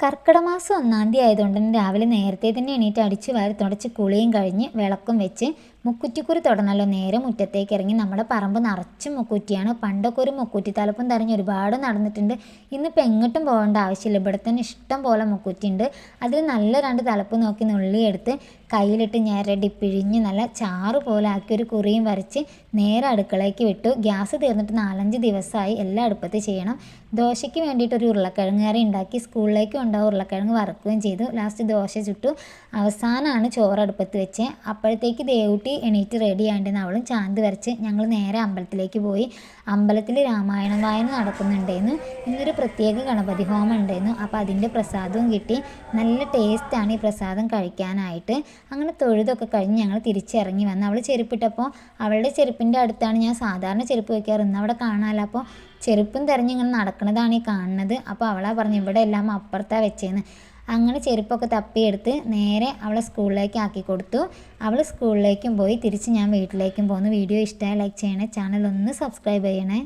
കർക്കിടക മാസം ഒന്നാം തീയതി ആയതുകൊണ്ട് തന്നെ രാവിലെ നേരത്തെ തന്നെ എണീറ്റ് അടിച്ച് വാരി തുടച്ച് കുളിയും കഴിഞ്ഞ് വിളക്കും വെച്ച് മുക്കുറ്റിക്കുറി തൊടണമല്ലോ നേരെ മുറ്റത്തേക്ക് ഇറങ്ങി നമ്മുടെ പറമ്പ് നിറച്ച് മുക്കുറ്റിയാണ്. പണ്ടൊക്കെ ഒരു മുക്കുറ്റി തലപ്പും തരഞ്ഞ് ഒരുപാട് നടന്നിട്ടുണ്ട്. ഇന്നിപ്പോൾ എങ്ങോട്ടും പോകേണ്ട ആവശ്യമില്ല. ഇവിടെ തന്നെ ഇഷ്ടം പോലെ മുക്കുറ്റി ഉണ്ട് അതിൽ നല്ല രണ്ട് തലപ്പ് നോക്കി നുള്ളിയെടുത്ത് കയ്യിലിട്ട് ഞെരടി പിഴിഞ്ഞ് നല്ല ചാറ് പോലെ ആക്കി ഒരു കുറിയും വരച്ച് നേരെ അടുക്കളയ്ക്ക് വിട്ടു. ഗ്യാസ് തീർന്നിട്ട് നാലഞ്ച് ദിവസമായി എല്ലാം അടുപ്പത്ത് ചെയ്യണം. ദോശയ്ക്ക് വേണ്ടിയിട്ട് ഒരു ഉരുളക്കിഴങ്ങ് കറി ഉണ്ടാക്കി സ്കൂളിലേക്ക് ഉണ്ടാവും ഉരുളക്കിഴങ്ങ് വറക്കുകയും ചെയ്തു. ലാസ്റ്റ് ദോശ ചുട്ടു. അവസാനമാണ് ചോറ് അടുപ്പത്ത് വെച്ച് അപ്പോഴത്തേക്ക് ദേവുട്ടി എണീറ്റ് റെഡി ആയിട്ടുണ്ടെന്ന് അവളും ചാന്ത് വരച്ച് ഞങ്ങൾ നേരെ അമ്പലത്തിലേക്ക് പോയി. അമ്പലത്തിൽ രാമായണം വായന നടക്കുന്നുണ്ടായിരുന്നു ഇന്നൊരു പ്രത്യേക ഗണപതി ഹോമം ഉണ്ടായിരുന്നു അപ്പോൾ അതിന്റെ പ്രസാദവും കിട്ടി. നല്ല ടേസ്റ്റാണ് ഈ പ്രസാദം കഴിക്കാനായിട്ട്. അങ്ങനെ തൊഴുതൊക്കെ കഴിഞ്ഞ് ഞങ്ങൾ തിരിച്ചിറങ്ങി വന്ന് അവൾ ചെരുപ്പിട്ടപ്പോൾ അവളുടെ ചെരുപ്പിന്റെ അടുത്താണ് ഞാൻ സാധാരണ ചെരുപ്പ് വയ്ക്കാറ് ഇന്ന് അവിടെ കാണാമല്ലോ അപ്പോൾ ചെരുപ്പും തിരഞ്ഞ് ഇങ്ങനെ നടക്കുന്നതാണ് ഈ കാണുന്നത്. അപ്പോൾ അവളാ പറഞ്ഞു ഇവിടെ എല്ലാം അപ്പുറത്താണ് വെച്ചേന്ന്. അങ്ങനെ ചെരുപ്പൊക്കെ തപ്പിയെടുത്ത് നേരെ അവളെ സ്കൂളിലേക്ക് ആക്കി കൊടുത്തു. അവൾ സ്കൂളിലേക്കും പോയി. തിരിച്ച് ഞാൻ വീട്ടിലേക്കും പോന്നു വീഡിയോ ഇഷ്ടമായി ലൈക്ക് ചെയ്യണേ. ചാനൽ ഒന്ന് സബ്സ്ക്രൈബ് ചെയ്യണേ.